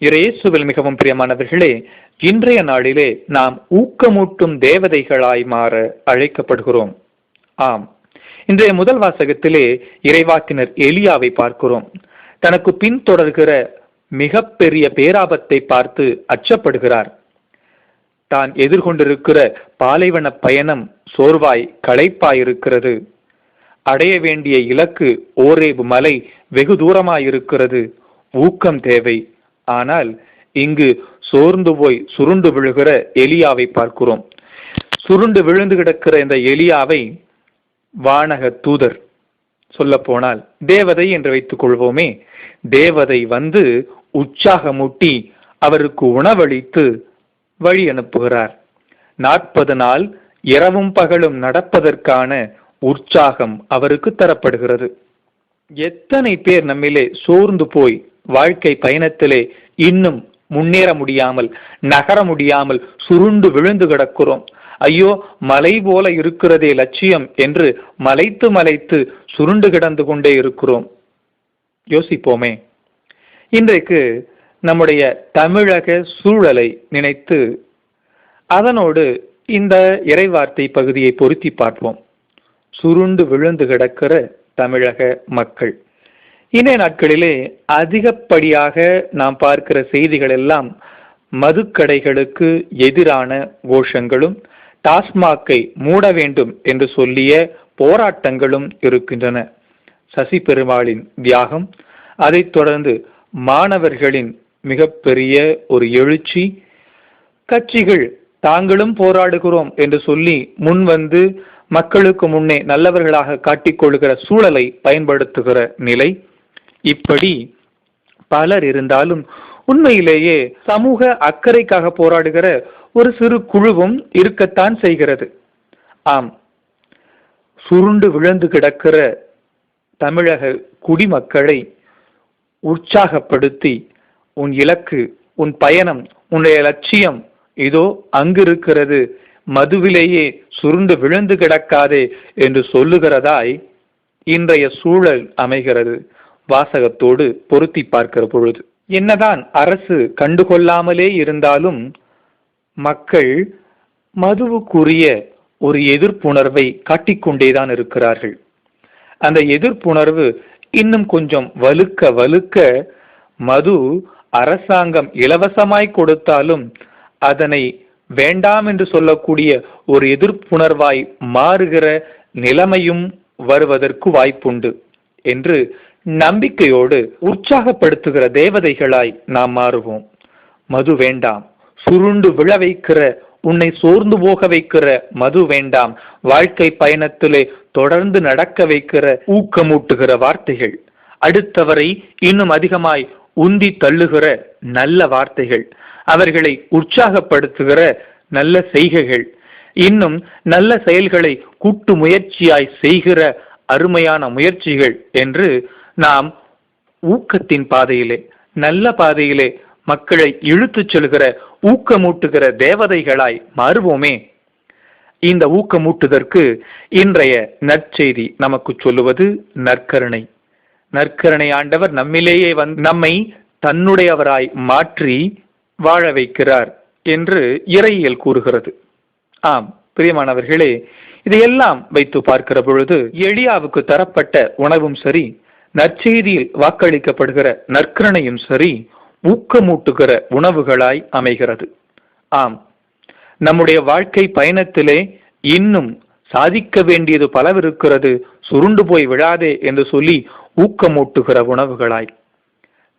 இறையேசுவில் மிகவும் பிரியமானவர்களே இன்றைய நாளிலே நாம் ஊக்கமூட்டும் தேவதைகளாய் மாற அழைக்கப்படுகிறோம். ஆம். இன்றைய முதல் வாசகத்திலே இறைவாக்கினர் எலியாவை பார்க்கிறோம். தனக்கு பின்தொடர்கிற மிகப்பெரிய பேராபத்தை பார்த்து அச்சப்படுகிறார். தான் எதிர்கொண்டிருக்கிற பாலைவன பயணம் சோர்வாய் களைப்பாயிருக்கிறது. அடைய வேண்டிய இலக்கு ஓரேபு மலை வெகு தூரமாயிருக்கிறது. ஊக்கம் தேவை. ஆனால் இங்கு சோர்ந்து போய் சுருண்டு விழுகிற எலியாவை பார்க்கிறோம். சுருண்டு விழுந்து கிடக்கிற இந்த எலியாவை வானக தூதர் சொல்ல போனால் தேவதை என்று வைத்துக் கொள்வோமே. தேவதை வந்து உற்சாகமூட்டி அவருக்கு உணவளித்து வழி அனுப்புகிறார். நாற்பது நாள் இரவும் பகலும் நடப்பதற்கான உற்சாகம் அவருக்கு தரப்படுகிறது. எத்தனை பேர் நம்மிலே சோர்ந்து போய் வாழ்க்கை பயணத்திலே இன்னும் முன்னேற முடியாமல் நகர முடியாமல் சுருண்டு விழுந்து கிடக்கிறோம். ஐயோ மலை போல இருக்கிறதே லட்சியம் என்று மலைத்து மலைத்து சுருண்டு கிடந்து கொண்டே இருக்கிறோம். யோசிப்போமே. இன்றைக்கு நம்முடைய தமிழக சூழலை நினைத்து அதனோடு இந்த இறைவார்த்தை பகுதியை பொருத்தி பார்ப்போம். சுருண்டு விழுந்து கிடக்கிற தமிழக மக்கள். இன்றைய நாட்களிலே அதிகப்படியாக நாம் பார்க்கிற செய்திகள் எல்லாம் மதுக்கடைகளுக்கு எதிரான கோஷங்களும் டாஸ்மாக்கை மூட வேண்டும் என்று சொல்லிய போராட்டங்களும் இருக்கின்றன. சசி பெருமாளின் தியாகம் அதைத் தொடர்ந்து மாணவர்களின் மிகப்பெரிய ஒரு எழுச்சி கட்சிகள் தாங்களும் போராடுகிறோம் என்று சொல்லி முன் வந்து மக்களுக்கு முன்னே நல்லவர்களாக காட்டிக்கொள்கிற சூழலை பயன்படுத்துகிற நிலை இப்படி பலர் இருந்தாலும் உண்மையிலேயே சமூக அக்கறைக்காக போராடுகிற ஒரு சிறு குழுவும் இருக்கத்தான் செய்கிறது. ஆம். சுருண்டு விழுந்து கிடக்கிற தமிழக குடிமக்களை உற்சாகப்படுத்தி உன் இலக்கு உன் பயணம் உன்னுடைய லட்சியம் இதோ அங்கிருக்கிறது. மதுவிலேயே சுருண்டு விழுந்து கிடக்காதே என்று சொல்லுகிறதாய் இன்றைய சூழல் அமைகிறது. வாசகத்தோடு பொருத்தி பார்க்கிற பொழுது என்னதான் அரசு கண்டுகொள்ளாமலே இருந்தாலும் மக்கள் மதுவுக்குரிய ஒரு எதிர்ப்புணர்வை காட்டிக்கொண்டேதான் இருக்கிறார்கள். அந்த எதிர்ப்புணர்வு இன்னும் கொஞ்சம் வலுக்க வலுக்க மது அரசாங்கம் இலவசமாய் கொடுத்தாலும் அதனை வேண்டாம் என்று சொல்லக்கூடிய ஒரு எதிர்ப்புணர்வாய் மாறுகிற நிலைமையும் வருவதற்கு வாய்ப்புண்டு என்று நம்பிக்கையோடு உற்சாகப்படுத்துகிற தேவதைகளாய் நாம் மாறுவோம். மது வேண்டாம். சுருண்டு விழ வைக்கிற உன்னை சோர்ந்து போக வைக்கிற மது வேண்டாம். வாழ்க்கை பயணத்திலே தொடர்ந்து நடக்க வைக்கிற ஊக்கமூட்டுகிற வார்த்தைகள். அடுத்தவரை இன்னும் அதிகமாய் உந்தி தள்ளுகிற நல்ல வார்த்தைகள். அவர்களை உற்சாகப்படுத்துகிற நல்ல செய்கைகள். இன்னும் நல்ல செயல்களை கூட்டு முயற்சியாய் செய்கிற அருமையான முயற்சிகள் என்று நாம் ஊக்கத்தின் பாதையிலே நல்ல பாதையிலே மக்களை இழுத்துச் செல்கிற ஊக்கமூட்டுகிற தேவதைகளாய் மாறுவோமே. இந்த ஊக்கமூட்டுதற்கு இன்றைய நற்செய்தி நமக்கு சொல்லுவது நற்கருணை. நற்கருணை ஆண்டவர் நம்மிலேயே வந்து நம்மை தன்னுடையவராய் மாற்றி வாழ வைக்கிறார் என்று இறையியல் கூறுகிறது. ஆம் பிரியமானவர்களே இதையெல்லாம் வைத்து பார்க்கிற பொழுது எளியாவுக்கு தரப்பட்ட உணவும் சரி நற்செய்தியில் வாக்களிக்கப்படுகிற நற்கரணையும் சரி ஊக்கமூட்டுகிற உணவுகளாய் அமைகிறது. ஆம். நம்முடைய வாழ்க்கை பயணத்திலே இன்னும் சாதிக்க வேண்டியது பலவிருக்கிறது சுருண்டு போய் விழாதே என்று சொல்லி ஊக்கமூட்டுகிற உணவுகளாய்.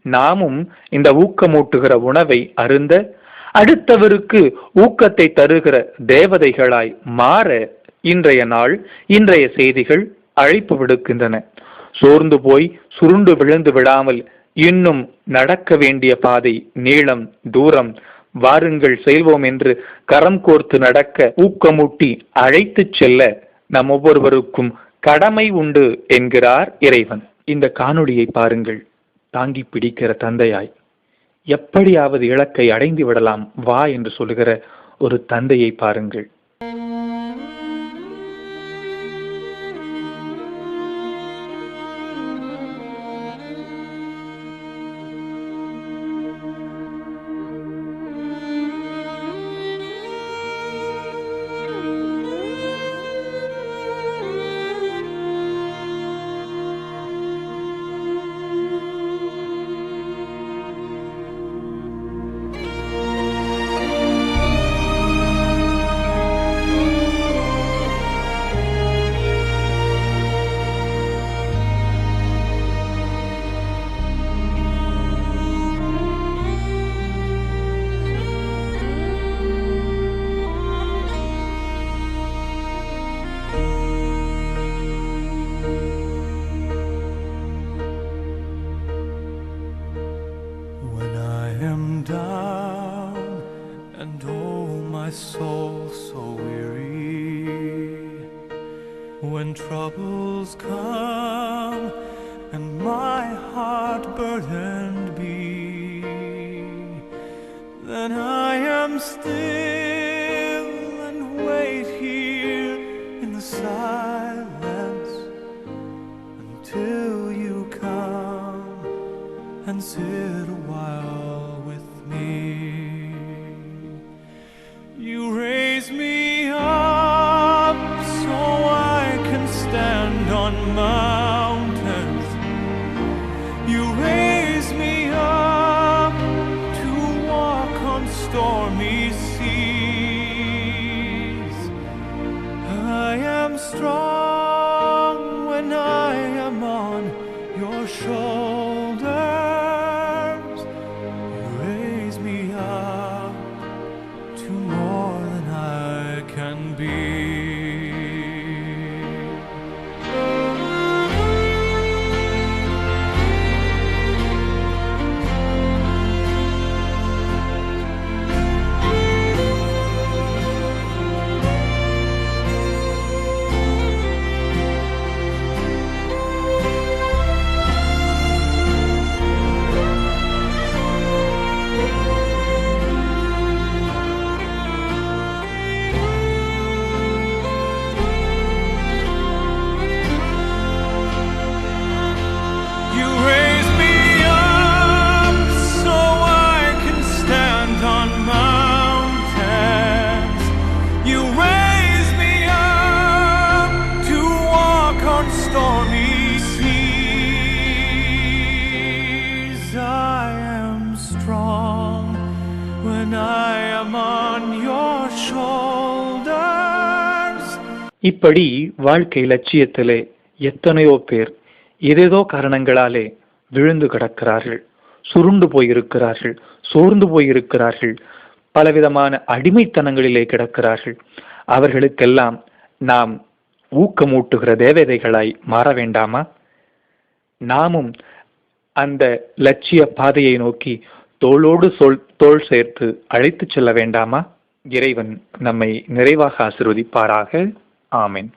நாமும் இந்த ஊக்கமூட்டுகிற உணவை அருந்த அடுத்தவருக்கு ஊக்கத்தை தருகிற தேவதைகளாய் மாற இன்றைய நாள் இன்றைய செய்திகள் அழைப்பு விடுக்கின்றன. சோர்ந்து போய் சுருண்டு விழுந்து விடாமல் இன்னும் நடக்க வேண்டிய பாதை நீளம் தூரம். வாருங்கள் செல்வோம் என்று கரம் கோர்த்து நடக்க ஊக்கமூட்டி அழைத்துச் செல்ல நம் ஒவ்வொருவருக்கும் கடமை உண்டு என்கிறார் இறைவன். இந்த காணொளியை பாருங்கள். தாங்கி பிடிக்கிற தந்தையாய். எப்படியாவது இலக்கை அடைந்து விடலாம் வா என்று சொல்லுகிற ஒரு தந்தையை பாருங்கள். My soul so weary. When troubles come and my heart burdened be then I am still and wait here in the silence until you come and sit இப்படி வாழ்க்கை லட்சியத்திலே எத்தனையோ பேர் ஏதேதோ காரணங்களாலே விழுந்து கிடக்கிறார்கள் சுருண்டு போயிருக்கிறார்கள் சோர்ந்து போயிருக்கிறார்கள் பலவிதமான அடிமைத்தனங்களிலே கிடக்கிறார்கள். அவர்களுக்கெல்லாம் நாம் ஊக்கமூட்டுகிற தேவதைகளாய் மாற வேண்டாமா? நாமும் அந்த லட்சிய பாதையை நோக்கி தோளோடு சொல் தோள் சேர்த்து அழைத்துச் செல்ல வேண்டாமா? இறைவன் நம்மை நிறைவாக ஆசிர்வதிப்பாராக. Amen.